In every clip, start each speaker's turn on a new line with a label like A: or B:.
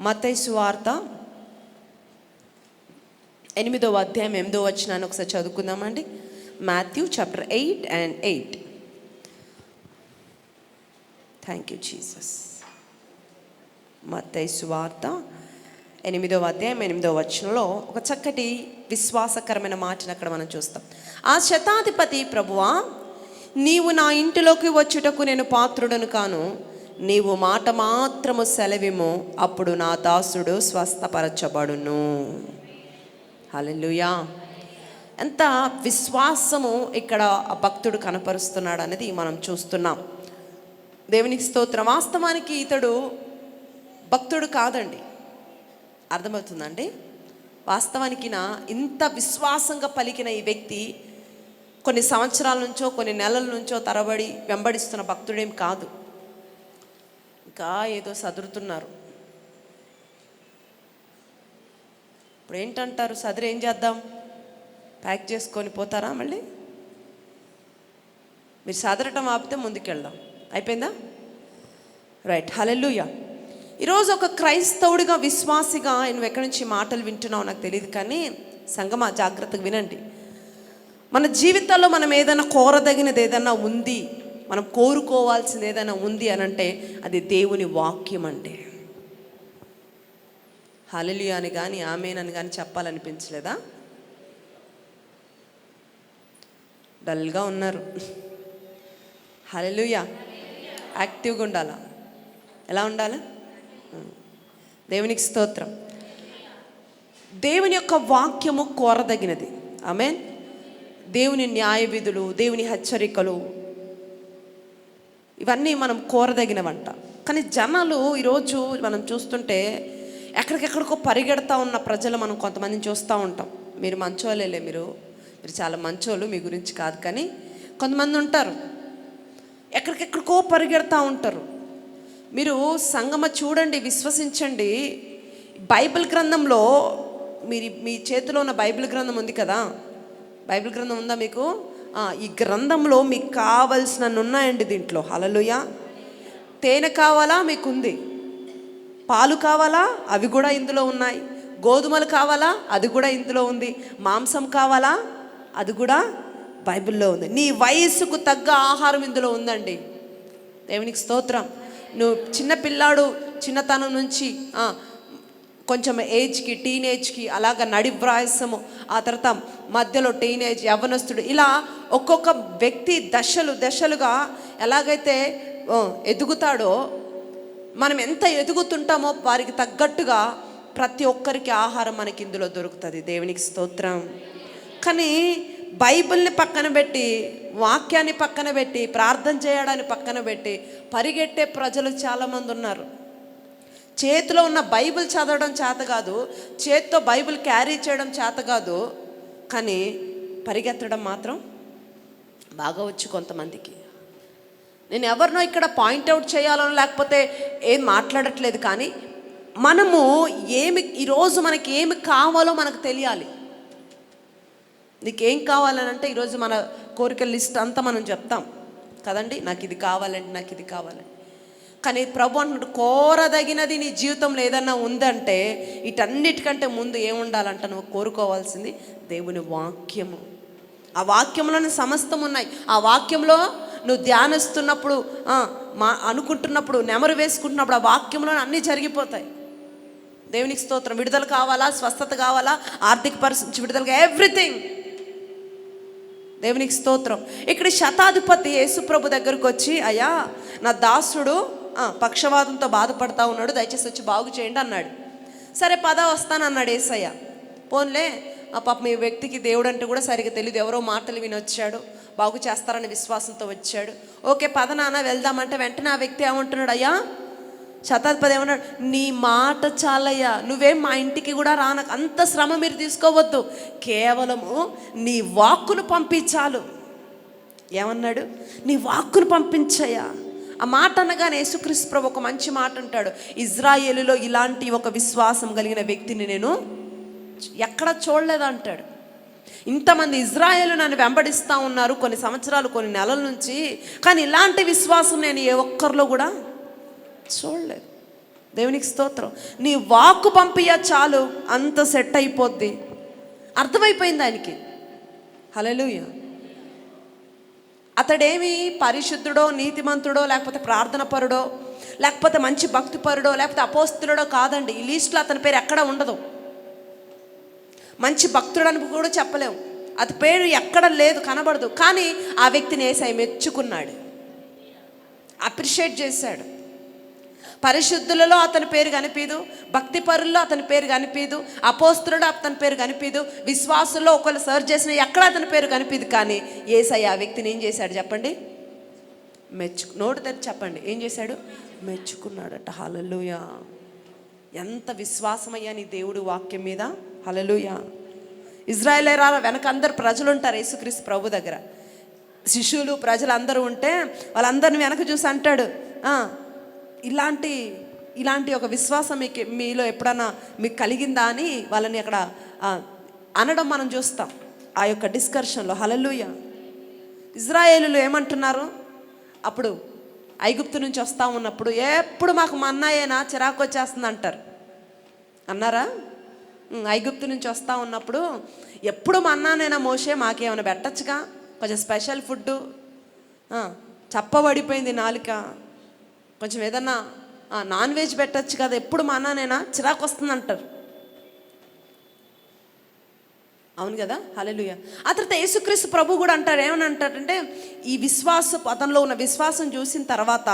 A: మతైసు వార్త ఎనిమిదవ అధ్యాయం ఎనిమిదో వచ్చినాను ఒకసారి చదువుకుందామండి. Matthew chapter eight and eight. Thank you Jesus మత్తైసు వార్త ఎనిమిదవ అధ్యాయం ఎనిమిదవ వచనంలో ఒక చక్కటి విశ్వాసకరమైన మాటను అక్కడ మనం చూస్తాం. ఆ శతాధిపతి ప్రభువా నీవు నా ఇంటిలోకి వచ్చుటకు నేను పాత్రుడను కాను నీవు మాట మాత్రము సెలవిము అప్పుడు నా దాసుడు స్వస్థపరచబడును. హలెలుయా ఎంత విశ్వాసము ఇక్కడ ఆ భక్తుడు కనపరుస్తున్నాడు అనేది మనం చూస్తున్నాం. దేవునికి స్తోత్రం. వాస్తవానికి ఇతడు భక్తుడు కాదండి. అర్థమవుతుందండి? వాస్తవానికి నా ఇంత విశ్వాసంగా పలికిన ఈ వ్యక్తి కొన్ని సంవత్సరాల నుంచో కొన్ని నెలల నుంచో తరబడి వెంబడిస్తున్న భక్తుడేం కాదు. ఇంకా ఏదో సదురుతున్నారు. ఇప్పుడు ఏంటంటారు సదురు ఏం చేద్దాం? ప్యాక్ చేసుకొని పోతారా మళ్ళీ? మీరు సదరటం ఆపితే ముందుకెళ్దాం. అయిపోయిందా? రైట్. హలెల్లుయా. ఈరోజు ఒక క్రైస్తవుడిగా విశ్వాసిగా నువ్వు ఎక్కడి నుంచి మాటలు వింటున్నావు నాకు తెలియదు కానీ సంగమా జాగ్రత్తగా వినండి. మన జీవితాల్లో మనం ఏదైనా కోరదగినది ఏదైనా ఉంది మనం కోరుకోవాల్సింది ఏదైనా ఉంది అని అంటే అది దేవుని వాక్యం అంటే. హలలి అని కానీ ఆమెనని కానీ చెప్పాలనిపించలేదా? డల్గా ఉన్నారు. హలలుయా యాక్టివ్గా ఉండాలా? ఎలా ఉండాలి? దేవునికి స్తోత్రం. దేవుని యొక్క వాక్యము కోరదగినది. ఆమెన్. దేవుని న్యాయ విధులు దేవుని హెచ్చరికలు ఇవన్నీ మనం కోరదగినవంట. కానీ జనాలు ఈరోజు మనం చూస్తుంటే ఎక్కడికెక్కడికో పరిగెడతా ఉన్న ప్రజలు మనం కొంతమందిని చూస్తూ ఉంటాం. మీరు మంచోళ్ళేలే మీరు. మీరు చాలా మంచోళ్ళు మీ గురించి కాదు కానీ కొంతమంది ఉంటారు. ఎక్కడికెక్కడికో పరిగెడతా ఉంటారు. మీరు సంగమ చూడండి విశ్వసించండి. బైబిల్ గ్రంథంలో మీరు మీ చేతిలో ఉన్న బైబిల్ గ్రంథం ఉంది కదా? బైబిల్ గ్రంథం ఉందా మీకు? ఈ గ్రంథంలో మీకు కావలసిన ఉన్నాయండి దీంట్లో. హలలుయ తేనె కావాలా? మీకుంది. పాలు కావాలా? అవి కూడా ఇందులో ఉన్నాయి. గోధుమలు కావాలా? అది కూడా ఇందులో ఉంది. మాంసం కావాలా? అది కూడా బైబిల్లో ఉంది. నీ వయస్సుకు తగ్గ ఆహారం ఇందులో ఉందండి. దేవునికి స్తోత్రం. నువ్వు చిన్న పిల్లాడు చిన్నతనం నుంచి కొంచెం ఏజ్కి టీనేజ్కి అలాగ నడివ్రాయసము ఆ తర్వాత మధ్యలో టీనేజ్ యవనస్తుడు ఇలా ఒక్కొక్క వ్యక్తి దశలు దశలుగా ఎలాగైతే ఎదుగుతాడో మనం ఎంత ఎదుగుతుంటామో వారికి తగ్గట్టుగా ప్రతి ఒక్కరికి ఆహారం మనకి ఇందులో దొరుకుతుంది. దేవునికి స్తోత్రం. కానీ బైబిల్ని పక్కన పెట్టి వాక్యాన్ని పక్కన పెట్టి ప్రార్థన చేయడాన్ని పక్కన పెట్టి పరిగెట్టే ప్రజలు చాలామంది ఉన్నారు. చేతిలో ఉన్న బైబిల్ చదవడం చేత కాదు చేతితో బైబిల్ క్యారీ చేయడం చేత కాదు కానీ పరిగెత్తడం మాత్రం బాగా వచ్చు కొంతమందికి. నేను ఎవరినో ఇక్కడ పాయింట్అవుట్ చేయాలని లేకపోతే ఏం మాట్లాడట్లేదు కానీ మనము ఏమి ఈరోజు మనకి ఏమి కావాలో మనకు తెలియాలి. నీకేం కావాలని అంటే ఈరోజు మన కోరికల లిస్ట్ అంతా మనం చెప్తాం. కదండి? నాకు ఇది కావాలండి నాకు ఇది కావాలండి. కానీ ప్రభు అంటున్నాడు కోరదగినది నీ జీవితంలో ఏదన్నా ఉందంటే వీటన్నిటికంటే ముందు ఏముండాలంట నువ్వు కోరుకోవాల్సింది దేవుని వాక్యము. ఆ వాక్యంలోనే సమస్తం ఉన్నాయి. ఆ వాక్యంలో నువ్వు ధ్యానిస్తున్నప్పుడు మా అనుకుంటున్నప్పుడు నెమరు వేసుకుంటున్నప్పుడు ఆ వాక్యంలో అన్నీ జరిగిపోతాయి. దేవునికి స్తోత్రం. విడుదల కావాలా? స్వస్థత కావాలా? ఆర్థిక పరిస్థితి విడుదల ఎవ్రీథింగ్. దేవునికి స్తోత్రం. ఇక్కడ శతాధిపతి యేసుప్రభు దగ్గరకు వచ్చి అయ్యా నా దాసుడు పక్షవాతంతో బాధపడతా ఉన్నాడు దయచేసి వచ్చి బాగు చేయండి అన్నాడు. సరే పద వస్తాను అన్నాడు ఏసయ్య. పోన్లే ఆ పాప మీ వ్యక్తికి దేవుడు అంటే కూడా సరిగ్గా తెలియదు ఎవరో మాటలు విని వచ్చాడు బాగు చేస్తారని విశ్వాసంతో వచ్చాడు. ఓకే పద నాన్న వెళ్దామంటే వెంటనే ఆ వ్యక్తి ఏమంటున్నాడు అయ్యా శతాధిపతి ఏమన్నాడు నీ మాట చాలయ్యా నువ్వేం మా ఇంటికి కూడా రాన అంత శ్రమ మీరు తీసుకోవద్దు కేవలము నీ వాక్కును పంపించాలు. ఏమన్నాడు నీ వాక్కును పంపించయ్యా. ఆ మాట అనగానే యేసుక్రీస్తు ప్రభు ఒక మంచి మాట అంటాడు. ఇజ్రాయేలులో ఇలాంటి ఒక విశ్వాసం కలిగిన వ్యక్తిని నేను ఎక్కడ చూడలేదు అంటాడు. ఇంతమంది ఇజ్రాయేలు నన్ను వెంబడిస్తూ ఉన్నారు కొన్ని సంవత్సరాలు కొన్ని నెలల నుంచి కానీ ఇలాంటి విశ్వాసం నేను ఏ ఒక్కరిలో కూడా చూడలేదు. దేవునికి స్తోత్రం. నీ వాక్కు పంపియా చాలు అంత సెట్ అయిపోద్ది. అర్థమైపోయింది ఆయనకి. హలో అతడేమి పరిశుద్ధుడో నీతిమంతుడో లేకపోతే ప్రార్థన పరుడో లేకపోతే మంచి భక్తి పరుడో లేకపోతే అపోస్తుడో కాదండి. ఈ లిస్టులో అతని పేరు ఎక్కడ ఉండదు. మంచి భక్తుడని కూడా చెప్పలేము అది పేరు ఎక్కడ లేదు కనబడదు. కానీ ఆ వ్యక్తిని వేసాయి మెచ్చుకున్నాడు. అప్రిషియేట్ చేశాడు. పరిశుద్ధులలో అతని పేరు కనిపించదు భక్తి పరుల్లో అతని పేరు కనిపించదు అపోస్తులలో అతని పేరు కనిపించదు విశ్వాసుల్లో ఒకళ్ళు సర్చ్ చేసిన ఎక్కడ అతని పేరు కనిపించదు కానీ ఏసై ఆ వ్యక్తిని ఏం చేశాడు చెప్పండి? మెచ్చు నోటు తెరిచి చెప్పండి ఏం చేశాడు? మెచ్చుకున్నాడట హలలుయా ఎంత విశ్వాసమయ్యా నీ దేవుడు వాక్యం మీద హలలుయా ఇజ్రాయేలేరా వెనక అందరు ప్రజలు ఉంటారు యేసుక్రీస్తు ప్రభు దగ్గర. శిష్యులు ప్రజలు అందరూ ఉంటే వాళ్ళందరిని వెనక చూసి అంటాడు ఇలాంటి ఇలాంటి ఒక విశ్వాసం మీకు మీలో ఎప్పుడన్నా మీకు కలిగిందా అని వాళ్ళని అక్కడ అనడం మనం చూస్తాం. ఆ యొక్క డిస్కర్షన్లో. హలలుయ ఇజ్రాయేలులు ఏమంటున్నారు? అప్పుడు ఐగుప్తు నుంచి వస్తూ ఉన్నప్పుడు ఎప్పుడు మాకు మన్నాయేనా చిరాకు వచ్చేస్తుంది అంటారు. అన్నారా? ఐగుప్తు నుంచి వస్తూ ఉన్నప్పుడు ఎప్పుడు మన్నానేనా మోసే మాకేమైనా పెట్టచ్చుగా? కొంచెం స్పెషల్ ఫుడ్ చప్పబడిపోయింది నాలుక. కొంచెం ఏదన్నా నాన్ వెజ్ పెట్టచ్చు కదా ఎప్పుడు మన్నానేనా చిరాకు వస్తుంది అంటారు. అవును కదా? హల్లెలూయా ఆ తర్వాత యేసుక్రీస్తు ప్రభు కూడా అంటారు ఏమని అంటారంటే ఈ విశ్వాస అతనిలో ఉన్న విశ్వాసం చూసిన తర్వాత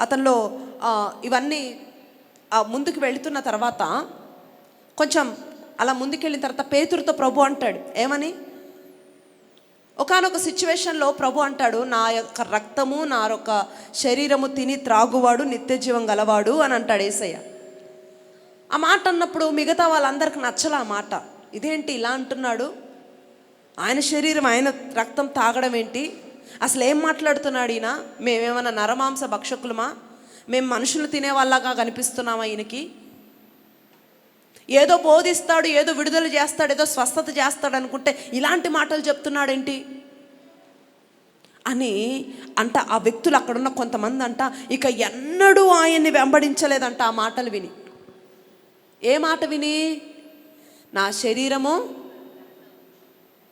A: అతనిలో ఇవన్నీ ముందుకు వెళుతున్న తర్వాత కొంచెం అలా ముందుకెళ్ళిన తర్వాత పేతురుతో ప్రభు అంటాడు ఏమని? ఒకనొక సిచ్యువేషన్లో ప్రభు అంటాడు నా యొక్క రక్తము నా యొక్క శరీరము తిని త్రాగువాడు నిత్య జీవం గలవాడు అని అంటాడు ఏసయ్య. ఆ మాట అన్నప్పుడు మిగతా వాళ్ళందరికి నచ్చలే ఆ మాట. ఇదేంటి ఇలా అంటున్నాడు? ఆయన శరీరం ఆయన రక్తం తాగడం ఏంటి? అసలు ఏం మాట్లాడుతున్నాడు ఈయన? మేమేమైనా నరమాంస భక్షకులమా? మేము మనుషులు తినేవాళ్ళగా కనిపిస్తున్నామా ఈయనకి? ఏదో బోధిస్తాడు ఏదో విడుదల చేస్తాడు ఏదో స్వస్థత చేస్తాడు అనుకుంటే ఇలాంటి మాటలు చెప్తున్నాడేంటి? అని అంట ఆ వ్యక్తులు అక్కడున్న కొంతమంది అంట ఇక ఎన్నడూ ఆయన్ని వెంబడించలేదంట ఆ మాటలు విని. ఏ మాట విని? నా శరీరము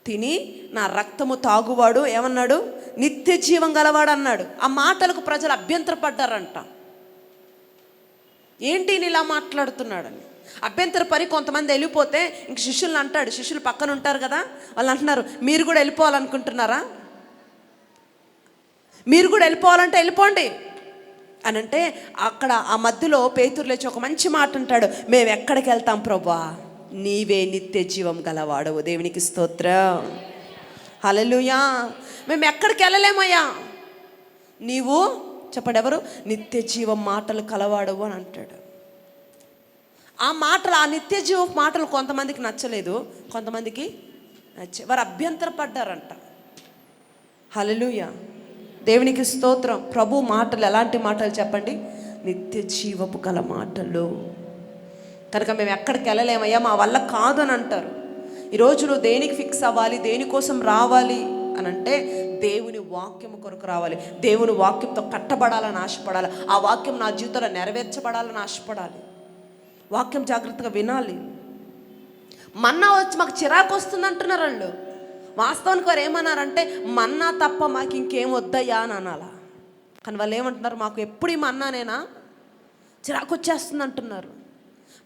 A: తిని నా రక్తము తాగువాడు ఏమన్నాడు? నిత్య జీవం గలవాడు అన్నాడు. ఆ మాటలకు ప్రజలు అభ్యంతరపడ్డారంట. ఏంటి ఇలా మాట్లాడుతున్నాడని? అభ్యంతర పరి కొంతమంది వెళ్ళిపోతే ఇంక శిష్యులను అంటాడు. శిష్యులు పక్కన ఉంటారు కదా వాళ్ళు అంటున్నారు మీరు కూడా వెళ్ళిపోవాలనుకుంటున్నారా? మీరు కూడా వెళ్ళిపోవాలంటే వెళ్ళిపోండి. అని అంటే అక్కడ ఆ మధ్యలో పేతురు లేచి ఒక మంచి మాట అంటాడు. మేము ఎక్కడికి వెళ్తాం ప్రభా? నీవే నిత్య జీవం గలవాడవు. దేవునికి స్తోత్రం. హలలుయా మేము ఎక్కడికి వెళ్ళలేమయ్యా? నీవు చెప్పండి ఎవరు? నిత్య జీవం మాటలు కలవాడవు అని అంటాడు. ఆ మాటలు ఆ నిత్య జీవ మాటలు కొంతమందికి నచ్చలేదు. కొంతమందికి నచ్చే వారు అభ్యంతరపడ్డారంట. హలలుయ దేవునికి స్తోత్రం. ప్రభు మాటలు ఎలాంటి మాటలు చెప్పండి? నిత్య జీవపు గల మాటలు. కనుక మేము ఎక్కడికి వెళ్ళలేమయ్యా? మా వల్ల కాదు అని అంటారు. ఈరోజు నువ్వు దేనికి ఫిక్స్ అవ్వాలి? దేనికోసం రావాలి? అని అంటే దేవుని వాక్యం కొరకు రావాలి. దేవుని వాక్యంతో కట్టబడాలని ఆశపడాలి. ఆ వాక్యం నా జీవితంలో నెరవేర్చబడాలని ఆశపడాలి. వాక్యం జాగ్రత్తగా వినాలి. మన్నా వచ్చి మాకు చిరాకు వస్తుంది అంటున్నారు వాళ్ళు వాస్తవానికి వారు ఏమన్నారంటే మన్నా తప్ప మాకు ఇంకేం వద్దయ్యా అని అనాలా. కానీ వాళ్ళు ఏమంటున్నారు మాకు ఎప్పుడు ఈ మన్నానేనా చిరాకు వచ్చేస్తుంది అంటున్నారు.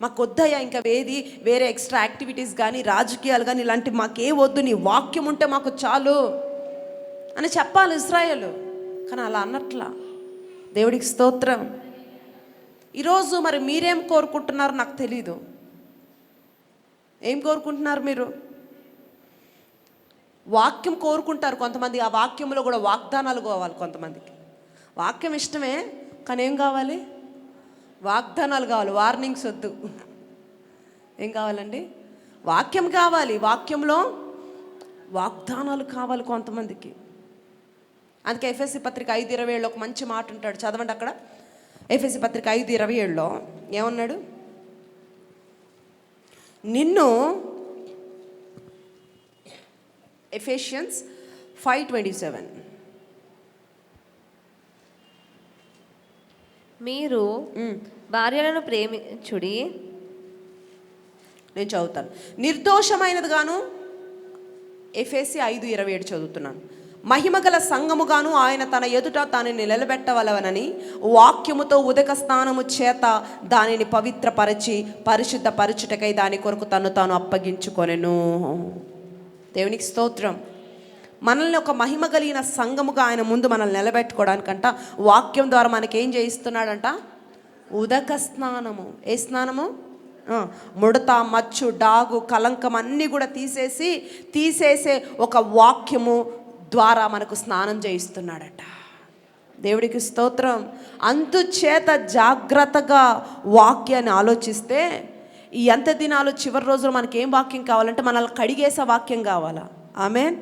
A: మాకు వద్దయ్యా ఇంకా వేది వేరే ఎక్స్ట్రా యాక్టివిటీస్ కానీ రాజకీయాలు కానీ ఇలాంటివి మాకే వద్దు నీ వాక్యం ఉంటే మాకు చాలు అని చెప్పాలి ఇస్రాయలు. కానీ అలా అన్నట్లా. దేవుడికి స్తోత్రం. ఈరోజు మరి మీరేం కోరుకుంటున్నారో నాకు తెలీదు. ఏం కోరుకుంటున్నారు మీరు? వాక్యం కోరుకుంటారు కొంతమంది ఆ వాక్యంలో కూడా వాగ్దానాలు కావాలి కొంతమందికి. వాక్యం ఇష్టమే కానీ ఏం కావాలి? వాగ్దానాలు కావాలి వార్నింగ్స్ వద్దు. ఏం కావాలండి? వాక్యం కావాలి వాక్యంలో వాగ్దానాలు కావాలి కొంతమందికి. అందుకే ఎఫ్ఎస్సి పత్రిక ఐదు ఇరవై ఏళ్ళు ఒక మంచి మాట ఉంటాడు. చదవండి అక్కడ. ఎఫ్ఎస్సి పత్రిక ఐదు ఇరవై ఏడులో ఏమన్నాడు? నిన్ను ఎఫేషియన్స్ ఫైవ్ ట్వంటీ సెవెన్.
B: మీరు భార్యలను ప్రేమించుడి.
A: నేను చదువుతాను. నిర్దోషమైనది గాను ఎఫేసి ఐదు ఇరవై ఏడు చదువుతున్నాను. మహిమగల సంగముగాను ఆయన తన ఎదుట తాను నిలబెట్టవలవనని వాక్యముతో ఉదక స్నానము చేత దానిని పవిత్రపరచి పరిశుద్ధపరచుటకై దాని కొరకు తను తాను అప్పగించుకొనెను. దేవునికి స్తోత్రం. మనల్ని ఒక మహిమ కలిగిన సంఘముగా ఆయన ముందు మనల్ని నిలబెట్టుకోవడానికంట వాక్యం ద్వారా మనకేం చేయిస్తున్నాడంట? ఉదక స్నానము. ఏ స్నానము? ముడత మచ్చు డాగు కలంకం అన్నీ కూడా తీసేసి తీసేసే ఒక వాక్యము ద్వారా మనకు స్నానం చేయిస్తున్నాడట. దేవుడికి స్తోత్రం. అందుచేత జాగ్రత్తగా వాక్యాన్ని ఆలోచిస్తే ఈ ఎంత దినాలు చివరి రోజులు మనకి ఏం వాక్యం కావాలంటే మనల్ని కడిగేసే వాక్యం కావాలా? ఆమెన్?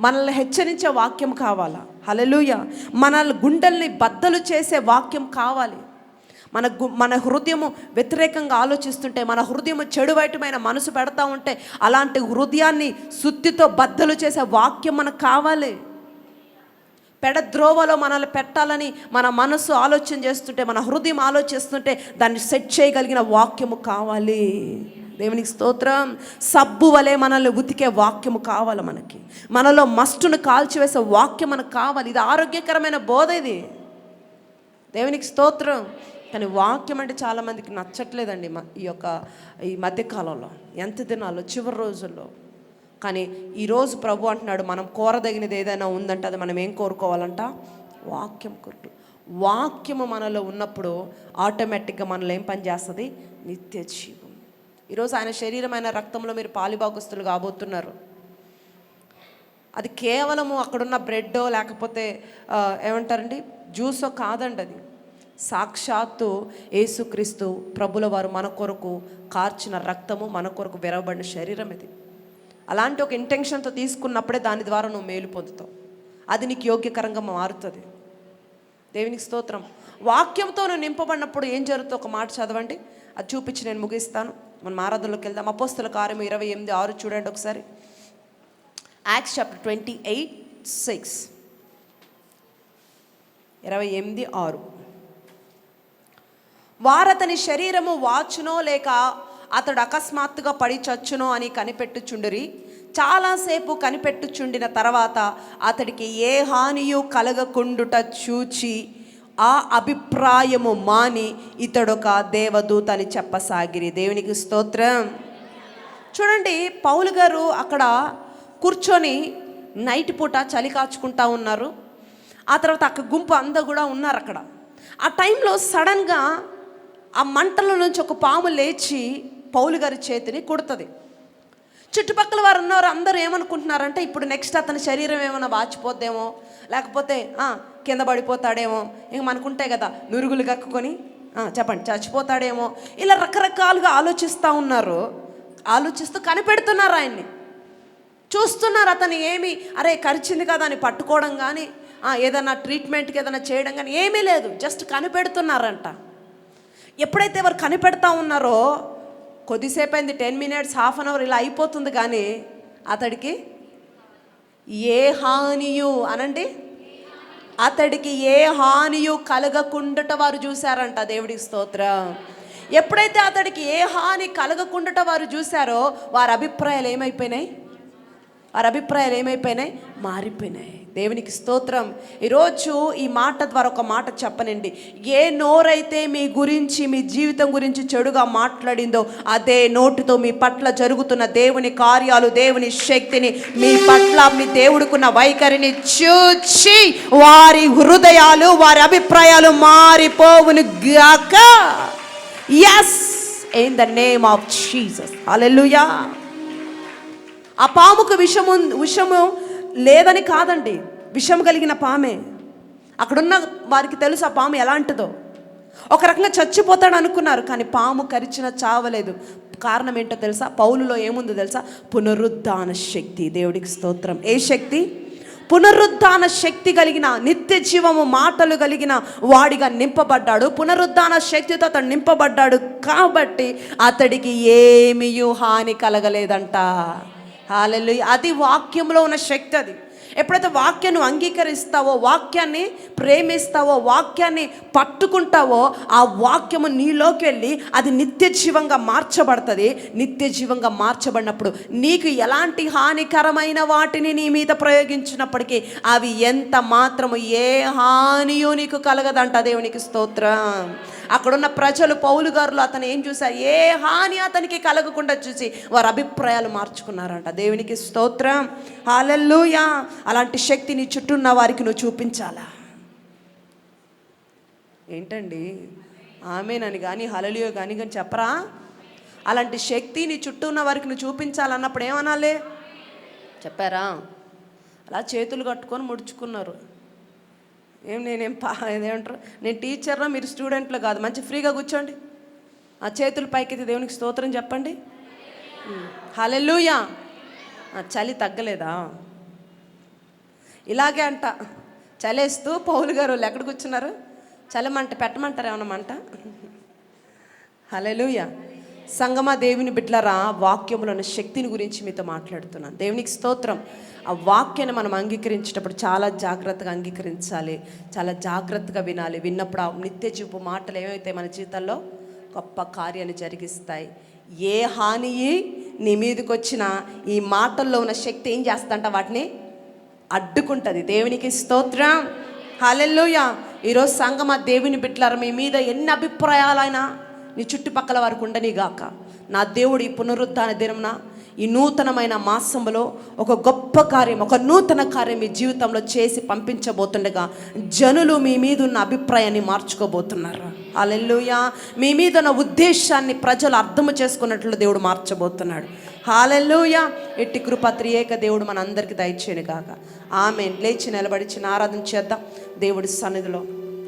A: మనల్ని హెచ్చరించే వాక్యం కావాలా? హలలుయ మనల్ని గుండెల్ని బద్దలు చేసే వాక్యం కావాలి. మన గు మన హృదయము వ్యతిరేకంగా ఆలోచిస్తుంటే మన హృదయము చెడువైటమైన మనసు పెడతా ఉంటే అలాంటి హృదయాన్ని శుద్ధితో బద్దలు చేసే వాక్యం మనకు కావాలి. పెడద్రోవలో మనల్ని పెట్టాలని మన మనసు ఆలోచన చేస్తుంటే మన హృదయం ఆలోచిస్తుంటే దాన్ని సెట్ చేయగలిగిన వాక్యము కావాలి. దేవునికి స్తోత్రం. సబ్బు వలె మనల్ని ఉతికే వాక్యము కావాలి మనకి. మనలో మస్టును కాల్చివేసే వాక్యం మనకు కావాలి. ఇది ఆరోగ్యకరమైన బోధ ఇది. దేవునికి స్తోత్రం. కానీ వాక్యం అంటే చాలామందికి నచ్చట్లేదండి మ- ఈ యొక్క ఈ మధ్యకాలంలో ఎంత దినాల్లో? చివరి రోజుల్లో. కానీ ఈరోజు ప్రభు అంటున్నాడు మనం కోరదగినది ఏదైనా ఉందంటే అది మనం ఏం కోరుకోవాలంట? వాక్యం కోరు వాక్యము మనలో ఉన్నప్పుడు ఆటోమేటిక్గా మనలో ఏం పని చేస్తుంది? నిత్య జీవం. ఈరోజు ఆయన శరీరమైన రక్తంలో మీరు పాలిభాగస్తులు కాబోతున్నారు. అది కేవలము అక్కడున్న బ్రెడ్డో లేకపోతే ఏమంటారండి? జ్యూసో కాదండి అది సాక్షాత్తు యేసుక్రీస్తు ప్రభుల వారు మన కొరకు కార్చిన రక్తము మన కొరకు విరవబడిన శరీరం ఇది. అలాంటి ఒక ఇంటెన్షన్తో తీసుకున్నప్పుడే దాని ద్వారా నువ్వు మేలు పొందుతావు. అది నీకు యోగ్యకరంగా మారుతుంది. దేవునికి స్తోత్రం. వాక్యంతో నువ్వు నింపబడినప్పుడు ఏం జరుగుతుందో ఒక మాట చదవండి. అది చూపించి నేను ముగిస్తాను. మనం ఆరాధనలోకి వెళ్దాం. అపోస్తుల కార్యం ఇరవై ఎనిమిది ఆరు చూడండి ఒకసారి. Acts chapter twenty eight six. ఇరవై ఎనిమిది ఆరు. వారతని శరీరము వాచునో లేక అతడు అకస్మాత్తుగా పడి చచ్చునో అని కనిపెట్టుచుండిరి. చాలాసేపు కనిపెట్టుచుండిన తర్వాత అతడికి ఏ హానియు కలగకుండుట చూచి ఆ అభిప్రాయము మాని ఇతడొక దేవదూత అని చెప్పసాగిరి. దేవునికి స్తోత్రం. చూడండి పౌలు గారు అక్కడ కూర్చొని నైట్ పూట చలి కాచుకుంటా ఉన్నారు. ఆ తర్వాత అక్కడ గుంపు అంతా కూడా ఉన్నారు అక్కడ. ఆ టైంలో సడన్గా ఆ మంటల నుంచి ఒక పాము లేచి పౌలు గారి చేతిని కుడుతుంది. చుట్టుపక్కల వారు ఉన్నారు అందరూ ఏమనుకుంటున్నారంటే ఇప్పుడు నెక్స్ట్ అతని శరీరం ఏమైనా వాచిపోద్దేమో లేకపోతే కింద పడిపోతాడేమో ఇంక మనకుంటాయి కదా నురుగులు కక్కుకొని చెప్పండి చచ్చిపోతాడేమో ఇలా రకరకాలుగా ఆలోచిస్తూ ఉన్నారు. ఆలోచిస్తూ కనిపెడుతున్నారు ఆయన్ని. చూస్తున్నారు అతను ఏమి అరే కరిచింది కదా అని పట్టుకోవడం కానీ ఏదైనా ట్రీట్మెంట్కి ఏదైనా చేయడం కానీ ఏమీ లేదు జస్ట్ కనిపెడుతున్నారంట. ఎప్పుడైతే వారు కనిపెడతా ఉన్నారో కొద్దిసేపు అయింది ten minutes half an hour ఇలా అయిపోతుంది కానీ అతడికి ఏ హానియు అనండి? అతడికి ఏ హానియు కలగకుండట వారు చూశారంట దేవుడికి స్తోత్రం. ఎప్పుడైతే అతడికి ఏ హాని కలగకుండట వారు చూశారో వారి అభిప్రాయాలు ఏమైపోయినాయి? వారి అభిప్రాయాలు ఏమైపోయినాయి? మారిపోయినాయి. దేవునికి స్తోత్రం. ఈరోజు ఈ మాట ద్వారా ఒక మాట చెప్పనండి. ఏ నోరైతే మీ గురించి మీ జీవితం గురించి చెడుగా మాట్లాడిందో అదే నోటితో మీ పట్ల జరుగుతున్న దేవుని కార్యాలు దేవుని శక్తిని మీ పట్ల మీ దేవుడికున్న వైఖరిని చూచి వారి హృదయాలు వారి అభిప్రాయాలు మారిపోవును గాక. Yes in the name of Jesus hallelujah ఆ పాముకు విషము విషము లేదని కాదండి. విషం కలిగిన పామే. అక్కడున్న వారికి తెలుసు ఆ పాము ఎలాంటిదో. ఒక రకంగా చచ్చిపోతాడు అనుకున్నారు కానీ పాము కరిచిన చావలేదు. కారణం ఏంటో తెలుసా? పౌలులో ఏముందో తెలుసా? పునరుద్ధాన శక్తి. దేవుడికి స్తోత్రం. ఏ శక్తి? పునరుద్ధాన శక్తి కలిగిన నిత్య జీవము మాటలు కలిగిన వాడిగా నింపబడ్డాడు. పునరుద్ధాన శక్తితో అతడు నింపబడ్డాడు కాబట్టి అతడికి ఏమీ హాని కలగలేదంట. హాలెలు అది వాక్యంలో ఉన్న శక్తి అది. ఎప్పుడైతే వాక్యాన్ని అంగీకరిస్తావో వాక్యాన్ని ప్రేమిస్తావో వాక్యాన్ని పట్టుకుంటావో ఆ వాక్యము నీలోకి వెళ్ళి అది నిత్య జీవంగా మార్చబడుతుంది. నిత్య జీవంగా మార్చబడినప్పుడు నీకు ఎలాంటి హానికరమైన వాటిని నీ మీద ప్రయోగించినప్పటికీ అవి ఎంత మాత్రము ఏ హానియో నీకు కలగదంట దేవునికి స్తోత్రం. అక్కడున్న ప్రజలు పౌలు గారులు అతను ఏం చూశారు? ఏ హాని అతనికి కలగకుండా చూసి వారి అభిప్రాయాలు మార్చుకున్నారంట. దేవునికి స్తోత్రం. హాలెల్లుయా. అలాంటి శక్తి నీ చుట్టూ ఉన్న వారికి నువ్వు చూపించాలా? ఏంటండి? ఆమెనని కానీ హలలియో కానీ కానీ చెప్పరా? అలాంటి శక్తి నీ చుట్టూ ఉన్న వారికి నువ్వు చూపించాలన్నప్పుడు ఏమనాలి? చెప్పారా? అలా చేతులు కట్టుకొని ముడుచుకున్నారు. ఏం నేనేం పా ఏమంటారు నేను టీచర్లో మీరు స్టూడెంట్లో కాదు. మంచి ఫ్రీగా కూర్చోండి. ఆ చేతులు పైకెత్తి దేవునికి స్తోత్రం చెప్పండి. హలెల్లుయా చలి తగ్గలేదా? ఇలాగే అంట. చలేస్తూ పౌలు గారు వాళ్ళు ఎక్కడ కూర్చున్నారు? చలమంట పెట్టమంటారు ఏమన్నా మంట? హలెలుయ సంగమ దేవుని బిడ్లరా వాక్యములను శక్తిని గురించి మీతో మాట్లాడుతున్నాను. దేవునికి స్తోత్రం. ఆ వాక్యాన్ని మనం అంగీకరించేటప్పుడు చాలా జాగ్రత్తగా అంగీకరించాలి. చాలా జాగ్రత్తగా వినాలి. విన్నప్పుడు ఆ నిత్య చూపు మాటలు ఏమైతే మన జీవితంలో గొప్ప కార్యాన్ని జరిగిస్తాయి. ఏ హాని నీ మీదకి వచ్చిన ఈ మాటల్లో ఉన్న శక్తి ఏం చేస్తంట వాటిని అడ్డుకుంటుంది. దేవునికి స్తోత్రం. హాలెల్లోయ. ఈరోజు సంగమ దేవుని బిడ్డలారా మీ మీద ఎన్ని అభిప్రాయాలైనా నీ చుట్టుపక్కల వారికి ఉండని గాక. నా దేవుడు ఈ పునరుద్ధాన దినంన ఈ నూతనమైన మాసంలో ఒక గొప్ప కార్యం ఒక నూతన కార్యం మీ జీవితంలో చేసి పంపించబోతుండగా జనులు మీ మీద ఉన్న అభిప్రాయాన్ని మార్చుకోబోతున్నారు. హాలెల్లుయా. మీ మీద ఉన్న ఉద్దేశాన్ని ప్రజలు అర్థం చేసుకున్నట్లు దేవుడు మార్చబోతున్నాడు. హాలెల్లుయా. ఎట్టి కృప త్రియేక దేవుడు మన అందరికి దయచేయను కాక ఆమె లేచి నిలబడిచిన ఆరాధన చేద్దాం. దేవుడి సన్నిధిలో